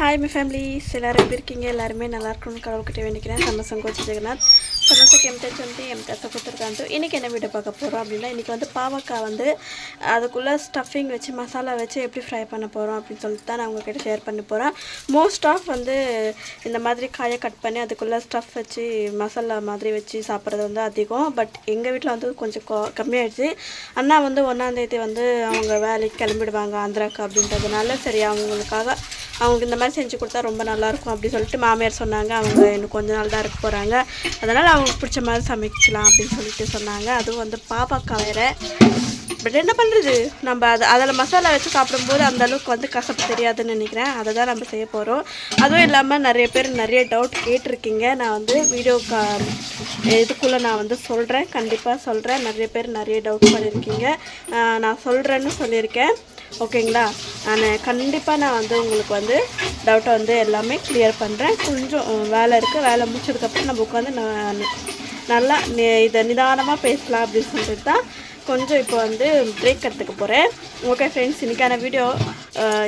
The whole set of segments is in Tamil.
ஹாய் மை ஃபேமிலிஸ் எல்லோரும் எப்படி இருக்கீங்க எல்லாருமே நல்லா இருக்கணும்னு கடவுள்கிட்ட வேண்டிக்கிறேன். சந்தோஷம் கோச்சி ஜெகநாத். சந்தோஷம் எம்தச் வந்து எம்தச்ச கொடுத்துருக்காங்க இன்றைக்கி என்ன வீடியோ பார்க்க போகிறோம் அப்படின்னா இன்றைக்கி வந்து பாவக்காய் வந்து அதுக்குள்ளே ஸ்டஃபிங் வச்சு மசாலா வச்சு எப்படி ஃப்ரை பண்ண போகிறோம் அப்படின்னு சொல்லிட்டு தான் நான் உங்ககிட்ட ஷேர் பண்ண போகிறேன் மோஸ்ட் ஆஃப் வந்து இந்த மாதிரி காயை கட் பண்ணி அதுக்குள்ளே ஸ்டஃப் வச்சு மசாலா மாதிரி வச்சு சாப்பிட்றது வந்து அதிகம். பட் எங்கள் வீட்டில் வந்து கொஞ்சம் கொ கம்மியாயிடுச்சு. அண்ணா வந்து ஒன்றாந்தேதி வந்து அவங்க வேலைக்கு கிளம்பிடுவாங்க ஆந்திராக்கு அப்படின்றதுனால சரி அவங்களுக்காக அவங்களுக்கு இந்த மாதிரி செஞ்சு கொடுத்தா ரொம்ப நல்லாயிருக்கும் அப்படின்னு சொல்லிட்டு மாமியார் சொன்னாங்க. அவங்க இன்னும் கொஞ்ச நாள் தான் இருக்க போகிறாங்க அதனால் அவங்களுக்கு பிடிச்ச மாதிரி சமைக்கலாம் அப்படின்னு சொல்லிட்டு சொன்னாங்க. அதுவும் வந்து பாப்பா வேறு. பட் என்ன பண்ணுறது நம்ம அது அதில் மசாலா வச்சு சாப்பிடும்போது அந்த அளவுக்கு வந்து கசப்பு தெரியாதுன்னு நினைக்கிறேன். அதை தான் நம்ம செய்ய போகிறோம் அதுவும் இல்லாமல் நிறைய பேர் நிறைய டவுட் கேட்டிருக்கீங்க. நான் வந்து வீடியோ கா இதுக்குள்ளே நான் வந்து சொல்கிறேன் கண்டிப்பாக சொல்கிறேன் நிறைய பேர் நிறைய டவுட் பண்ணியிருக்கீங்க. நான் சொல்கிறேன்னு சொல்லியிருக்கேன். ஓகேங்களா? நான் கண்டிப்பாக நான் வந்து உங்களுக்கு வந்து டவுட்டை வந்து எல்லாமே கிளியர் பண்ணுறேன் கொஞ்சம் வேலை இருக்குது வேலை முடிச்சதுக்கப்புறம் நம்ம உட்காந்து நான் நல்லா நி- இதை நிதானமாக பேசலாம் அப்படின்னு சொல்லிட்டு தான் கொஞ்சம் இப்போ வந்து பிரேக் எடுத்துக்க போகிறேன் ஓகே ஃப்ரெண்ட்ஸ் இன்றைக்கான வீடியோ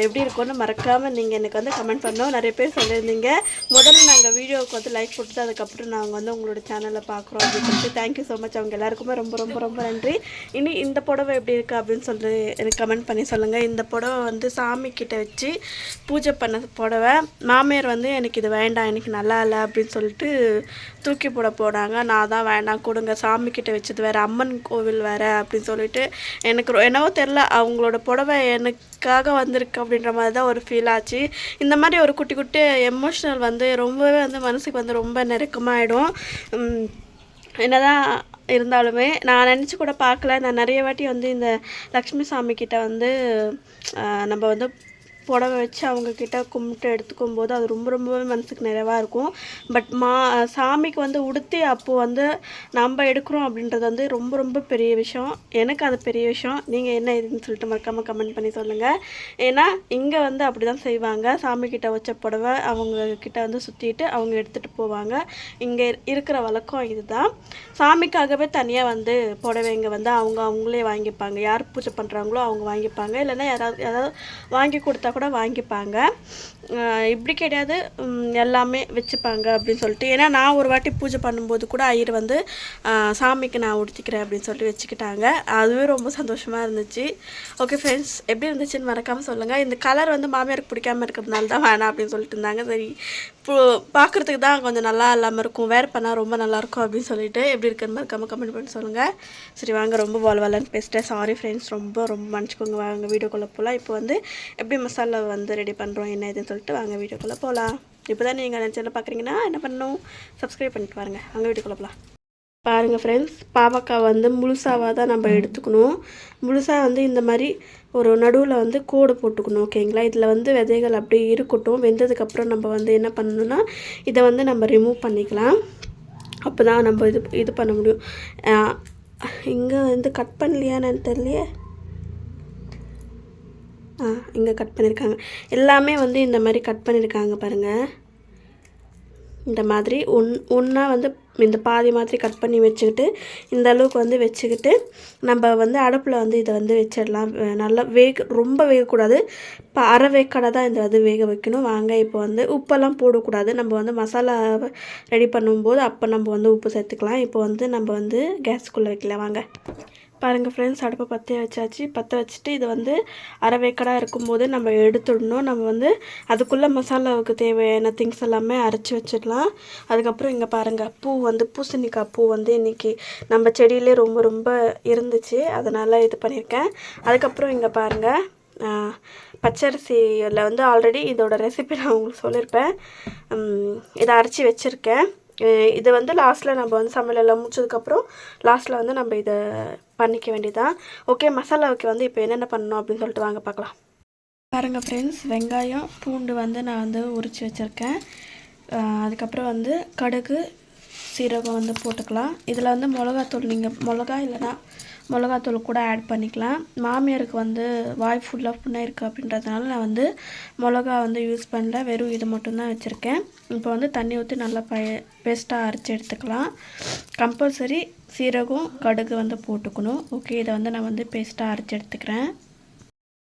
எப்படி இருக்கும்னு மறக்காமல் நீங்கள் எனக்கு வந்து கமெண்ட் பண்ணோம் நிறைய பேர் சொல்லியிருந்தீங்க. முதல்ல நாங்கள் வீடியோவுக்கு வந்து லைக் கொடுத்து அதுக்கப்புறம் நாங்கள் வந்து உங்களோட சேனலை பார்க்குறோம் அப்படின்னு சொல்லிட்டு. தேங்க்யூ ஸோ மச் அவங்க எல்லாருக்குமே ரொம்ப ரொம்ப ரொம்ப நன்றி. இனி இந்த புடவை எப்படி இருக்குது அப்படின்னு சொல்லி எனக்கு கமெண்ட் பண்ணி சொல்லுங்கள் இந்த புடவை வந்து சாமி கிட்ட வச்சு பூஜை பண்ண புடவை. மாமியார் வந்து எனக்கு இது வேண்டாம் எனக்கு நல்லா இல்லை அப்படின்னு சொல்லிட்டு தூக்கி போட போனாங்க. நான் தான் வேண்டாம் கொடுங்க. சாமி கிட்ட வச்சது வேறு அம்மன் கோவில் வேறு அப்படின்னு சொல்லிட்டு எனக்கு என்னவோ தெரில அவங்களோட புடவை எனக்காக வந்து வந்திருக்கு அப்படின்ற மாதிரி தான் ஒரு ஃபீல் ஆச்சு. இந்த மாதிரி ஒரு குட்டி குட்டி எமோஷ்னல் வந்து ரொம்பவே வந்து மனசுக்கு வந்து ரொம்ப நெருக்கமாகிடும் என்னதான் இருந்தாலுமே நான் நினச்சி கூட பார்க்கல. நான் நிறைய வாட்டி வந்து இந்த லக்ஷ்மி சாமி கிட்ட வந்து நம்ம வந்து புடவை வச்சு அவங்கக்கிட்ட கும்பிட்டு எடுத்துக்கும் போது அது ரொம்ப ரொம்பவே மனசுக்கு நிறைவாக இருக்கும். பட் மா சாமிக்கு வந்து உடுத்தி அப்போது வந்து நம்ம எடுக்கிறோம் அப்படின்றது வந்து ரொம்ப ரொம்ப பெரிய விஷயம். எனக்கு அது பெரிய விஷயம். நீங்கள் என்ன இதுன்னு சொல்லிட்டு மறக்காமல் கமெண்ட் பண்ணி சொல்லுங்கள் ஏன்னா இங்கே வந்து அப்படி தான் செய்வாங்க. சாமிக்கிட்ட வச்ச புடவை அவங்கக்கிட்ட வந்து சுற்றிட்டு அவங்க எடுத்துகிட்டு போவாங்க. இங்கே இருக்கிற வழக்கம் இதுதான். சாமிக்காகவே தனியாக வந்து புடவைங்க வந்து அவங்க அவங்களே வாங்கிப்பாங்க. யார் பூஜை பண்ணுறாங்களோ அவங்க வாங்கிப்பாங்க. இல்லைன்னா யாராவது யாராவது வாங்கி கொடுத்தா கூட வாங்கிப்பாங்க. இப்படி கிடையாது. எல்லாமே வச்சுப்பாங்க அப்படின்னு சொல்லிட்டு. ஏன்னா நான் ஒரு வாட்டி பூஜை பண்ணும்போது கூட ஐயர் வந்து சாமிக்கு நான் உடுத்திக்கிறேன் அப்படின்னு சொல்லிட்டு வச்சுக்கிட்டாங்க. அதுவே ரொம்ப சந்தோஷமாக இருந்துச்சு. ஓகே ஃப்ரெண்ட்ஸ் எப்படி இருந்துச்சுன்னு மறக்காமல் சொல்லுங்கள் இந்த கலர் வந்து மாமியாருக்கு பிடிக்காம இருக்கிறதுனால தான் வேணாம் அப்படின்னு சொல்லிட்டு இருந்தாங்க. சரி பார்க்குறதுக்கு தான் கொஞ்சம் நல்லா இல்லாமல் இருக்கும். வேர் பண்ணால் ரொம்ப நல்லாயிருக்கும் அப்படின்னு சொல்லிட்டு எப்படி இருக்குன்னு மறக்காமல் கமெண்ட் பண்ணி சொல்லுங்கள் சரி வாங்க ரொம்ப வால் வாலன்னு பேசிட்டேன். சாரி ஃப்ரெண்ட்ஸ் ரொம்ப ரொம்ப மன்னிச்சுக்கோங்க. வாங்க வீடியோக்குள்ளே போகலாம் இப்போ வந்து எப்படி மசாலா வந்து ரெடி பண்ணுறோம் என்ன இதுன்னு சொல்லிட்டு வாங்க வீடியோக்குள்ளே போகலாம் இப்போ தான் நீங்கள் சேனல் பார்க்குறீங்கன்னா என்ன பண்ணணும்? சப்ஸ்கிரைப் பண்ணிட்டு பாருங்கள் வாங்க வீடியோக்குள்ளே போகலாம் பாருங்கள் ஃப்ரெண்ட்ஸ் பாவக்காய் வந்து முழுசாவாக தான் நம்ம எடுத்துக்கணும். முழுசாக வந்து இந்த மாதிரி ஒரு நடுவில் வந்து கோடு போட்டுக்கணும் ஓகேங்களா இதில் வந்து விதைகள் அப்படியே இருக்கட்டும். வெந்ததுக்கப்புறம் நம்ம வந்து என்ன பண்ணணும்னா இதை வந்து நம்ம ரிமூவ் பண்ணிக்கலாம். அப்போ தான் நம்ம இது இது பண்ண முடியும். இங்கே வந்து கட் பண்ணலையான்னு தெரியலையே? ஆ இங்கே கட் பண்ணியிருக்காங்க எல்லாமே வந்து இந்த மாதிரி கட் பண்ணியிருக்காங்க பாருங்கள் இந்த மாதிரி ஒன் ஒன்றா வந்து இந்த பாதி மாதிரி கட் பண்ணி வச்சுக்கிட்டு இந்த அளவுக்கு வந்து வச்சுக்கிட்டு நம்ம வந்து அடுப்பில் வந்து இதை வந்து வச்சிடலாம். நல்லா வேக ரொம்ப வேகக்கூடாது. இப்போ அரை வேக்காடை தான் இந்த இது வேக வைக்கணும். வாங்க இப்போ வந்து உப்பெல்லாம் போடக்கூடாது. நம்ம வந்து மசாலா ரெடி பண்ணும்போது அப்போ நம்ம வந்து உப்பு சேர்த்துக்கலாம். இப்போ வந்து நம்ம வந்து கேஸ்க்குள்ளே வைக்கலாம். வாங்க. பாருங்கள் ஃப்ரெண்ட்ஸ் அடுப்பை பற்ற வச்சாச்சு. பற்ற வச்சுட்டு இது வந்து அரைவேக்கடாக இருக்கும்போது நம்ம எடுத்துடணும். நம்ம வந்து அதுக்குள்ளே மசாலாவுக்கு தேவையான திங்ஸ் எல்லாமே அரைச்சி வச்சிடலாம். அதுக்கப்புறம் இங்கே பாருங்கள் பூ வந்து பூசணிக்காய் பூ வந்து இன்றைக்கி நம்ம செடியிலே ரொம்ப ரொம்ப இருந்துச்சு. அதனால் இது பண்ணியிருக்கேன். அதுக்கப்புறம் இங்கே பாருங்கள் பச்சரிசியில் வந்து ஆல்ரெடி இதோட ரெசிபி நான் உங்களுக்கு சொல்லியிருப்பேன். இதை அரைச்சி வச்சுருக்கேன். இதை இது வந்து லாஸ்ட்டில் நம்ம வந்து சமையல் எல்லாம் முடிச்சதுக்கப்புறம் லாஸ்ட்டில் வந்து நம்ம இதை பண்ணிக்க வேண்டியதான் ஓகே மசாலாவுக்கு வந்து இப்போ என்னென்ன பண்ணணும் அப்படின்னு சொல்லிட்டு வாங்க பார்க்கலாம். பாருங்கள் ஃப்ரெண்ட்ஸ் வெங்காயம் பூண்டு வந்து நான் வந்து உரித்து வச்சுருக்கேன். அதுக்கப்புறம் வந்து கடுகு சீரகம் வந்து போட்டுக்கலாம். இதில் வந்து மிளகாத்தூள் நீங்கள் மிளகா இல்லைன்னா மிளகாத்தூள் கூட ஆட் பண்ணிக்கலாம். மாமியாருக்கு வந்து வாய் ஃபுல்லாக புண்ணாக இருக்குது அப்படின்றதுனால நான் வந்து மிளகா வந்து யூஸ் பண்ணல. வெறும் இது மட்டும்தான் வச்சுருக்கேன். இப்போ வந்து தண்ணி ஊற்றி நல்லா பய பேஸ்ட்டாக அரைச்சி எடுத்துக்கலாம். கம்பல்சரி சீரகம் கடுகு வந்து போட்டுக்கணும். ஓகே இதை வந்து நான் வந்து பேஸ்ட்டாக அரைச்சி எடுத்துக்கிறேன்.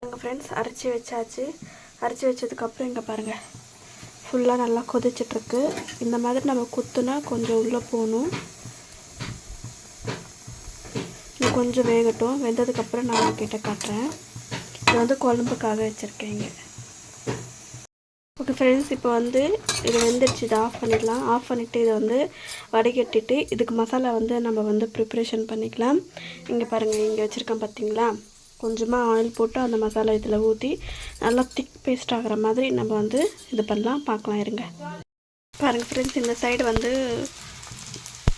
எங்கள் ஃப்ரெண்ட்ஸ் அரைச்சி வச்சாச்சு. அரைச்சி வச்சதுக்கப்புறம் இங்கே பாருங்கள் ஃபுல்லாக நல்லா கொதிச்சிட்ருக்கு இந்த மாதிரி நம்ம குத்துனா கொஞ்சம் உள்ளே போகணும். கொஞ்சம் வேகட்டும். வெந்ததுக்கப்புறம் நான் உங்ககிட்ட காட்டுறேன். இது வந்து குழம்புக்காக வச்சுருக்கேங்க ஓகே ஃப்ரெண்ட்ஸ் இப்போ வந்து இது வெந்துடுச்சு இதை ஆஃப் பண்ணிடலாம். ஆஃப் பண்ணிவிட்டு இதை வந்து வடிகட்டிட்டு இதுக்கு மசாலா வந்து நம்ம வந்து ப்ரிப்ரேஷன் பண்ணிக்கலாம். இங்கே பாருங்கள் இங்கே வச்சுருக்கேன் பார்த்தீங்களா கொஞ்சமாக ஆயில் போட்டு அந்த மசாலா இதில் ஊற்றி நல்லா திக் பேஸ்ட் ஆகிற மாதிரி நம்ம வந்து இது பண்ணலாம். பார்க்கலாம் இருங்க. பாருங்கள் ஃப்ரெண்ட்ஸ் இந்த சைடு வந்து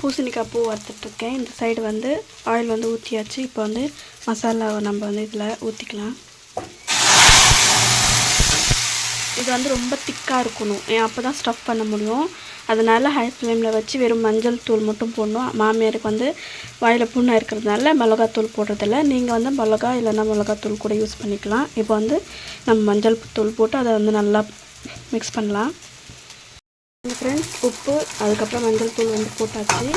பூசணிக்காய் பூ வறுத்துட்ருக்கேன். இந்த சைடு வந்து ஆயில் வந்து ஊற்றியாச்சு இப்போ வந்து மசாலாவை நம்ம வந்து இதில் ஊற்றிக்கலாம் இது வந்து ரொம்ப திக்காக இருக்கணும். ஏன் அப்போ தான் ஸ்டஃப் பண்ண முடியும். அதனால் ஹை ஃப்ளேமில் வச்சு வெறும் மஞ்சள் தூள் மட்டும் போடணும். மாமியாருக்கு வந்து வாயில் புண்ணாக இருக்கிறதுனால மிளகாத்தூள் போடுறதில்ல. நீங்கள் வந்து மிளகா இல்லைன்னா மிளகாத்தூள் கூட யூஸ் பண்ணிக்கலாம். இப்போ வந்து நம்ம மஞ்சள் தூள் போட்டு அதை வந்து நல்லா மிக்ஸ் பண்ணலாம். ஃப்ரெண்ட்ஸ் உப்பு அதுக்கப்புறம் மஞ்சள் தூள் வந்து போட்டாச்சு.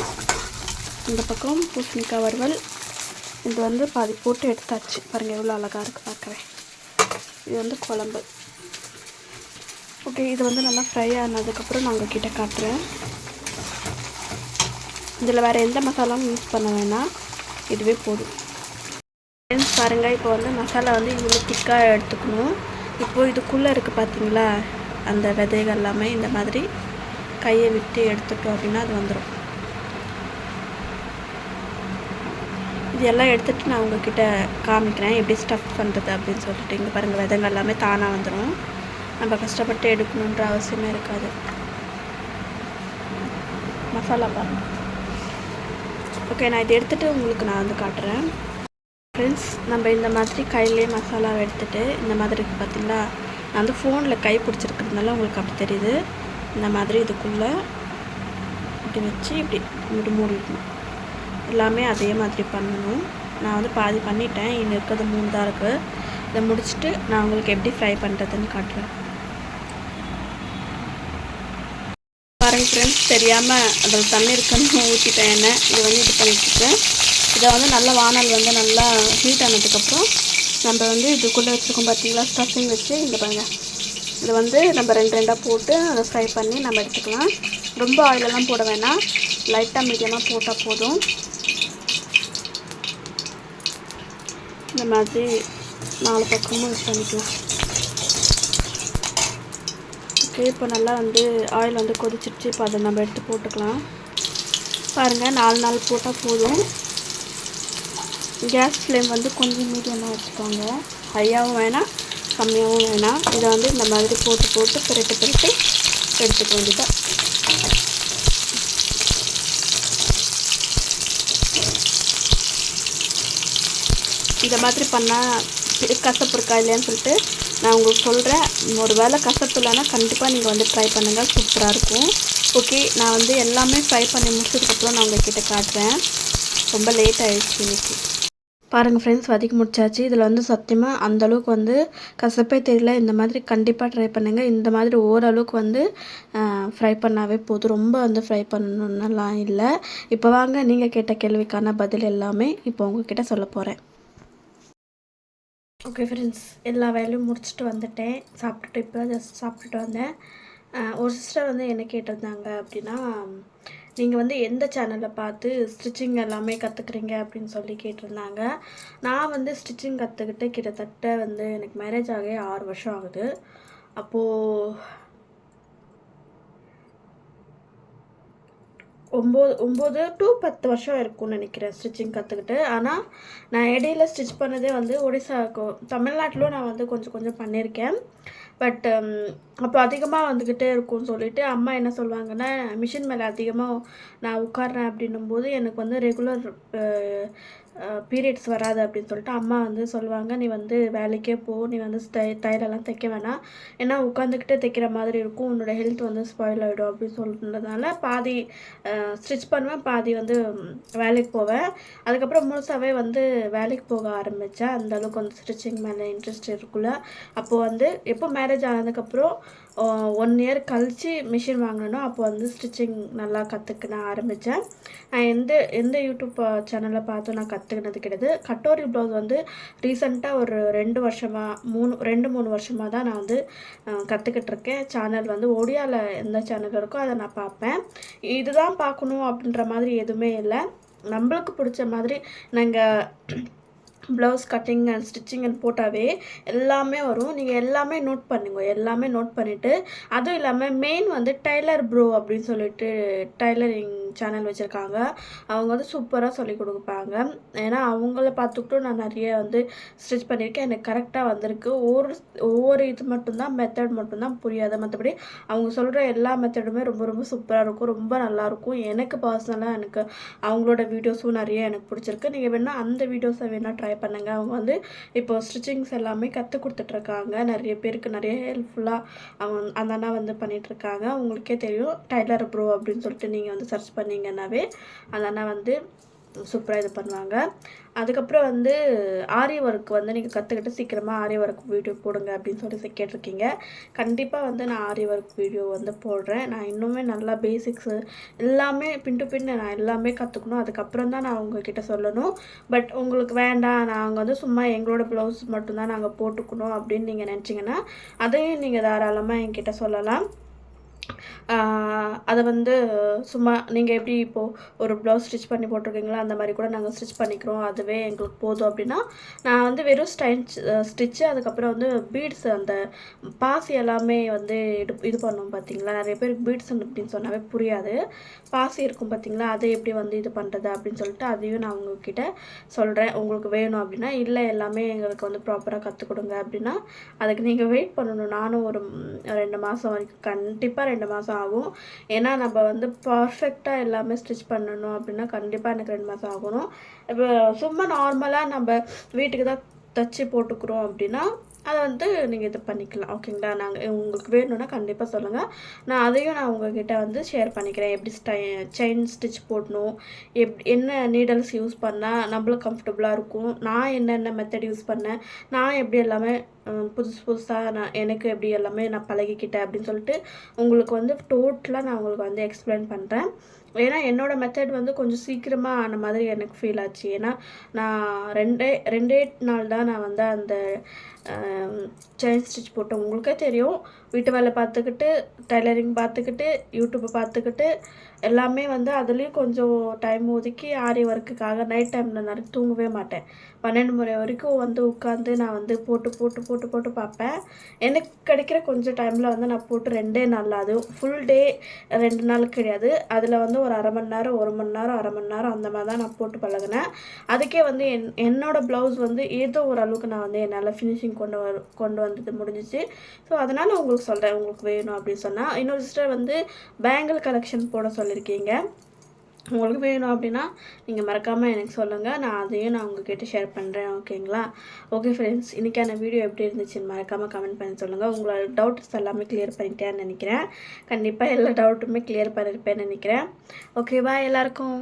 இந்த பக்கம் பூசணிக்காய் வறுவல் இது வந்து பாதி போட்டு எடுத்தாச்சு. பாருங்கள் எவ்வளோ அழகாக இருக்குது பார்க்குறேன் இது வந்து குழம்பு. ஓகே இது வந்து நல்லா ஃப்ரை ஆனதுக்கப்புறம் நான் உங்ககிட்ட காட்டுறேன். இதில் வேறு எந்த மசாலாவும் யூஸ் பண்ண வேணாம். இதுவே போதும். ஃப்ரெண்ட்ஸ் பாருங்கள் இப்போ வந்து மசாலா வந்து இவ்வளோ திக்காக எடுத்துக்கணும். இப்போது இதுக்குள்ளே இருக்குது பார்த்தீங்களா அந்த விதைகள் எல்லாமே இந்த மாதிரி. கையை விட்டு எடுத்துட்டோம் அப்படின்னா அது வந்துடும் இதெல்லாம் எடுத்துகிட்டு நான் உங்ககிட்ட காமிக்கிறேன். எப்படி ஸ்டஃப் பண்ணுறது அப்படின்னு சொல்லிட்டு. இங்கே பாருங்கள் விதங்கள் எல்லாமே தானாக வந்துடும் நம்ம கஷ்டப்பட்டு எடுக்கணுன்ற அவசியமே இருக்காது. மசாலா பாருங்க. ஓகே நான் இதை எடுத்துகிட்டு உங்களுக்கு நான் வந்து காட்டுறேன். ஃப்ரெண்ட்ஸ் நம்ம இந்த மாதிரி கையிலே மசாலாவை எடுத்துகிட்டு இந்த மாதிரி இருக்குது நான் வந்து ஃபோனில் கை பிடிச்சிருக்கிறதுனால உங்களுக்கு அப்படி தெரியுது. இந்த மாதிரி இதுக்குள்ளே இப்படி வச்சு இப்படி இப்படி மூடிடணும் எல்லாமே அதே மாதிரி பண்ணணும். நான் வந்து பாதி பண்ணிட்டேன். இன்னும் இருக்கிறது மூணு தான் இருக்குது இதை முடிச்சுட்டு நான் உங்களுக்கு எப்படி ஃப்ரை பண்ணுறதுன்னு காட்டுறேன். பாருங்கள் ஃப்ரெண்ட்ஸ் தெரியாமல் அதில் தண்ணி இருக்குன்னு ஊற்றிட்டேன் என்ன இதை வந்து இது பண்ணிட்டுருக்கேன் இதை வந்து நல்லா வானல் வந்து நல்லா ஹீட் ஆனதுக்கப்புறம் நம்ம வந்து இதுக்குள்ளே வச்சுருக்கோம் பார்த்தீங்களா ஸ்டஃபிங் வச்சு இந்த பாருங்கள் இதை வந்து நம்ம ரெண்டு ரெண்டாக போட்டு அதை ஃப்ரை பண்ணி நம்ம எடுத்துக்கலாம். ரொம்ப ஆயிலெல்லாம் போட வேணாம். லைட்டாக மீடியமாக போட்டால் போதும். இந்த மாதிரி நாலு பக்கமும் யூஸ் பண்ணிக்கலாம். ஓகே இப்போ நல்லா வந்து ஆயில் வந்து கொதிச்சிருச்சு. இப்போ அதை நம்ம எடுத்து போட்டுக்கலாம். பாருங்கள் நாலு நாள் போட்டால் போதும். கேஸ் ஃப்ளேம் வந்து கொஞ்சம் மீடியமாக வச்சுக்கோங்க. ஹையாகவும் வேணாம். கம்மியாகவும் வேணாம். இதை வந்து இந்த மாதிரி போட்டு போட்டு பிறட்டு பிறட்டு எடுத்துக்க வேண்டியதான் இந்த மாதிரி பண்ணால் கசப்பு இருக்கா இல்லையான்னு சொல்லிட்டு நான் உங்களுக்கு சொல்கிறேன் ஒரு வேளை கசப்பு இல்லைன்னா கண்டிப்பாக நீங்கள் வந்து ட்ரை பண்ணுங்கள் சூப்பராக இருக்கும். ஓகே நான் வந்து எல்லாமே ஃப்ரை பண்ணி முடிச்சதுக்கப்புறம் நான் உங்ககிட்ட காட்டுறேன். ரொம்ப லேட் ஆகிடுச்சு இன்றைக்கி பாருங்கள் ஃப்ரெண்ட்ஸ் வதக்கி முடிச்சாச்சு. இதில் வந்து சத்தியமாக அந்தளவுக்கு வந்து கசப்பே தெரியல. இந்த மாதிரி கண்டிப்பாக ட்ரை பண்ணுங்கள் இந்த மாதிரி ஓரளவுக்கு வந்து ஃப்ரை பண்ணாவே போதும். ரொம்ப வந்து ஃப்ரை பண்ணணுன்னெல்லாம் இல்லை. இப்போ வாங்க நீங்கள் கேட்ட கேள்விக்கான பதில் எல்லாமே இப்போ உங்ககிட்ட சொல்ல போகிறேன் ஓகே ஃப்ரெண்ட்ஸ் எல்லா வேலையும் முடிச்சுட்டு வந்துட்டேன். சாப்பிட்டுட்டு இப்போ ஜஸ்ட் சாப்பிட்டுட்டு வந்தேன். ஒரு சிஸ்டர் வந்து என்ன கேட்டிருந்தாங்க அப்படின்னா நீங்கள் வந்து எந்த சேனலை பார்த்து ஸ்டிச்சிங் எல்லாமே கற்றுக்குறீங்க அப்படின்னு சொல்லி கேட்டிருந்தாங்க. நான் வந்து ஸ்டிச்சிங் கற்றுக்கிட்டு கிட்டத்தட்ட வந்து எனக்கு மேரேஜ் ஆகவே ஆறு வருஷம் ஆகுது. அப்போது ஒம்பது ஒம்பது டு பத்து வருஷம் இருக்கும்னு நினைக்கிறேன் ஸ்டிச்சிங் கற்றுக்கிட்டு ஆனால் நான் இடையில ஸ்டிச் பண்ணதே வந்து ஒடிசாவுக்கு தமிழ்நாட்டிலும் நான் வந்து கொஞ்சம் கொஞ்சம் பண்ணியிருக்கேன். பட் um, அப்போ அதிகமாக வந்துக்கிட்டே இருக்கும்னு சொல்லிட்டு அம்மா என்ன சொல்லுவாங்கன்னா மிஷின் மேலே அதிகமாக நான் உட்கார்றேன் அப்படின்னும் போது எனக்கு வந்து ரெகுலர் பீரியட்ஸ் வராது அப்படின்னு சொல்லிட்டு அம்மா வந்து சொல்லுவாங்க நீ வந்து வேலைக்கே போ நீ வந்து தை தையலெல்லாம் தைக்க வேணாம். ஏன்னா உட்காந்துக்கிட்டே தைக்கிற மாதிரி இருக்கும். உன்னோட ஹெல்த் வந்து ஸ்பாயில் ஆகிடும் அப்படின்னு சொல்கிறதுனால பாதி ஸ்டிச் பண்ணுவேன் பாதி வந்து வேலைக்கு போவேன். அதுக்கப்புறம் முழுசாகவே வந்து வேலைக்கு போக ஆரம்பித்தேன் அந்தளவுக்கு வந்து ஸ்டிச்சிங் மேலே இன்ட்ரெஸ்ட் இருக்குல்ல அப்போது வந்து எப்போ மேரேஜ் ஆனதுக்கப்புறம் ஒன் இயர் கழித்து மிஷின் வாங்கினோம் அப்போ வந்து ஸ்டிச்சிங் நல்லா கற்றுக்க நான் ஆரம்பித்தேன் நான் எந்த எந்த யூடியூப் சேனலை பார்த்து நான் கற்று கற்றுக்கினது கிடையாது கட்டோரி ப்ளவுஸ் வந்து ரீசெண்டாக ஒரு ரெண்டு வருஷமாக மூணு ரெண்டு மூணு வருஷமாக தான் நான் வந்து கற்றுக்கிட்டு இருக்கேன் சேனல் வந்து ஒடியாவில் எந்த சேனல் இருக்கோ அதை நான் பார்ப்பேன். இதுதான் பார்க்கணும் அப்படின்ற மாதிரி எதுவுமே இல்லை. நம்மளுக்கு பிடிச்ச மாதிரி நாங்கள் blouse cutting and stitching and போட்டாவே எல்லாமே வரும். நீங்கள் எல்லாமே நோட் பண்ணுங்க. எல்லாமே நோட் பண்ணிவிட்டு அதுவும் இல்லாமல் மெயின் வந்து டைலர் ப்ரோ அப்படின்னு சொல்லிட்டு டைலரிங் சேனல் வச்சுருக்காங்க. அவங்க வந்து சூப்பராக சொல்லி கொடுப்பாங்க. ஏன்னா அவங்கள பார்த்துக்கிட்டும் நான் நிறைய வந்து ஸ்டிச் பண்ணியிருக்கேன். எனக்கு கரெக்டாக வந்திருக்கு. ஒவ்வொரு ஒவ்வொரு இது மட்டும்தான் மெத்தட் மட்டும்தான் புரியாது. மற்றபடி அவங்க சொல்கிற எல்லா மெத்தடுமே ரொம்ப ரொம்ப சூப்பராக இருக்கும். ரொம்ப நல்லாயிருக்கும் எனக்கு பர்சனலாக எனக்கு அவங்களோட வீடியோஸும் நிறைய எனக்கு பிடிச்சிருக்கு. நீங்கள் வேணால் அந்த வீடியோஸை வேணால் ட்ரை பண்ணுங்கள் அவங்க வந்து இப்போ ஸ்டிச்சிங்ஸ் எல்லாமே கற்றுக் கொடுத்துட்ருக்காங்க. நிறைய பேருக்கு நிறைய ஹெல்ப்ஃபுல்லாக அவங்க அந்த அண்ணா வந்து பண்ணிகிட்ருக்காங்க உங்களுக்கே தெரியும். டைலர் ப்ரோ அப்படின்னு சொல்லிட்டு நீங்கள் வந்து சர்ச் பண்ணி பண்ணிங்கன்னாவே அந்த அண்ணா வந்து சூப்பராக இது பண்ணுவாங்க. அதுக்கப்புறம் வந்து ஆரி ஒர்க் வந்து நீங்கள் கற்றுக்கிட்டு சீக்கிரமாக ஆரி ஒர்க் வீடியோ போடுங்க அப்படின்னு சொல்லி கேட்டிருக்கீங்க. கண்டிப்பாக வந்து நான் ஆரி ஒர்க் வீடியோ வந்து போடுறேன். நான் இன்னுமே நல்லா பேசிக்ஸு எல்லாமே பின் டு பின் நான் எல்லாமே கற்றுக்கணும் அதுக்கப்புறம் தான் நான் உங்ககிட்ட சொல்லணும். பட் உங்களுக்கு வேண்டாம். நாங்கள் வந்து சும்மா எங்களோட ப்ளவுஸ் மட்டும்தான் நாங்கள் போட்டுக்கணும் அப்படின்னு நீங்கள் நினச்சிங்கன்னா அதையும் நீங்கள் தாராளமாக என்கிட்ட சொல்லலாம். அதை வந்து சும்மா நீங்கள் எப்படி இப்போது ஒரு ப்ளவுஸ் ஸ்டிச் பண்ணி போட்டிருக்கீங்களோ அந்த மாதிரி கூட நாங்கள் ஸ்டிச் பண்ணிக்கிறோம். அதுவே எங்களுக்கு போதும் அப்படின்னா நான் வந்து வெறும் ஸ்டைன் ஸ்டிச்சு அதுக்கப்புறம் வந்து பீட்ஸ் அந்த பாசி எல்லாமே வந்து இது இது பண்ணுவோம் பார்த்தீங்களா நிறைய பேருக்கு பீட்ஸ் அப்படின்னு சொன்னாவே புரியாது. பாசி இருக்கும் பார்த்தீங்களா அதை எப்படி வந்து இது பண்ணுறது அப்படின்னு சொல்லிட்டு அதையும் நான் உங்ககிட்ட சொல்கிறேன் உங்களுக்கு வேணும் அப்படின்னா இல்லை எல்லாமே எங்களுக்கு வந்து ப்ராப்பராக கற்றுக் கொடுங்க அப்படின்னா அதுக்கு நீங்கள் வெயிட் பண்ணணும். நானும் ஒரு ரெண்டு மாதம் வரைக்கும் கண்டிப்பாக ரெண்டு ரெண்டு மாதம் ஆகும். ஏன்னா நம்ம வந்து பர்ஃபெக்டாக எல்லாமே ஸ்டிச் பண்ணணும் அப்படின்னா கண்டிப்பாக எனக்கு ரெண்டு மாதம் ஆகணும். இப்போ சும்மா நார்மலாக நம்ம வீட்டுக்கு தான் தச்சு போட்டுக்கிறோம் அப்படின்னா அதை வந்து நீங்கள் இது பண்ணிக்கலாம். ஓகேங்களா நாங்கள் உங்களுக்கு வேணும்னா கண்டிப்பாக சொல்லுங்கள் நான் அதையும் நான் உங்ககிட்ட வந்து ஷேர் பண்ணிக்கிறேன். எப்படி ஸ்டை செயின் ஸ்டிச் போடணும் எப் என்ன நீடல்ஸ் யூஸ் பண்ணால் நம்மளும் கம்ஃபர்டபுளாக இருக்கும் நான் என்னென்ன மெத்தட் யூஸ் பண்ணேன் நான் எப்படி எல்லாமே புதுசு புதுசாக நான் எனக்கு எப்படி எல்லாமே நான் பழகிக்கிட்டேன் அப்படின்னு சொல்லிட்டு உங்களுக்கு வந்து டோட்டலாக நான் உங்களுக்கு வந்து எக்ஸ்பிளைன் பண்ணுறேன் ஏன்னா என்னோடய மெத்தட் வந்து கொஞ்சம் சீக்கிரமாக ஆன மாதிரி எனக்கு ஃபீல் ஆச்சு. ஏன்னா நான் ரெண்டே ரெண்டே நாள் தான் நான் வந்து அந்த செயின் ஸ்டிச் போட்டேன். உங்களுக்கே தெரியும். வீட்டு வேலை பார்த்துக்கிட்டு டைலரிங் பார்த்துக்கிட்டு யூடியூப்பை பார்த்துக்கிட்டு எல்லாமே வந்து அதுலேயும் கொஞ்சம் டைம் ஒதுக்கி ஆரி ஒர்க்குக்காக நைட் டைமில் நிறைய தூங்கவே மாட்டேன். பன்னெண்டு முறை வரைக்கும் வந்து உட்காந்து நான் வந்து போட்டு போட்டு போட்டு போட்டு பார்ப்பேன் எனக்கு கிடைக்கிற கொஞ்சம் டைமில் வந்து நான் போட்டு ரெண்டே நாள் அது ஃபுல் டே ரெண்டு நாள் கிடையாது. அதில் வந்து ஒரு அரை மணி நேரம் ஒரு மணி நேரம் அரை மணி நேரம் அந்த மாதிரி தான் நான் போட்டு பழகினேன். அதுக்கே வந்து என் என்னோடய ப்ளவுஸ் வந்து ஏதோ ஒரு அளவுக்கு நான் வந்து என்னால் ஃபினிஷிங் கொண்டு வர கொண்டு வந்தது முடிஞ்சிச்சு. ஸோ அதனால் உங்களுக்கு சொல்கிறேன் உங்களுக்கு வேணும் அப்படின்னு சொன்னால் இன்னொரு சிஸ்டர் வந்து பேங்கிள் கலெக்ஷன் போட சொல்லியிருக்கீங்க உங்களுக்கு வேணும் அப்படின்னா நீங்கள் மறக்காமல் எனக்கு சொல்லுங்கள் நான் அதையும் நான் உங்ககிட்ட ஷேர் பண்ணுறேன் ஓகேங்களா ஓகே ஃப்ரெண்ட்ஸ் இன்றைக்கான வீடியோ எப்படி இருந்துச்சுன்னு மறக்காமல் கமெண்ட் பண்ணி சொல்லுங்கள் உங்களோட டவுட்ஸ் எல்லாமே கிளியர் பண்ணிட்டேன்னு நினைக்கிறேன். கண்டிப்பாக எல்லா டவுட்டுமே கிளியர் பண்ணியிருப்பேன்னு நினைக்கிறேன். ஓகேவா எல்லாருக்கும்?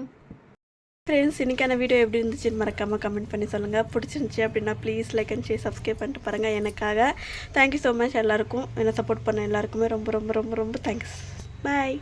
ஃப்ரெண்ட்ஸ் இன்றைக்கான வீடியோ எப்படி இருந்துச்சுன்னு மறக்காமல் கமெண்ட் பண்ணி சொல்லுங்கள் பிடிச்சிருந்துச்சி அப்படின்னா please like and share subscribe பண்ணிட்டு பாருங்கள் எனக்காக தேங்க்யூ ஸோ மச் எல்லாருக்கும். என்னை சப்போர்ட் பண்ண எல்லாருக்குமே ரொம்ப ரொம்ப ரொம்ப ரொம்ப தேங்க்ஸ் பாய்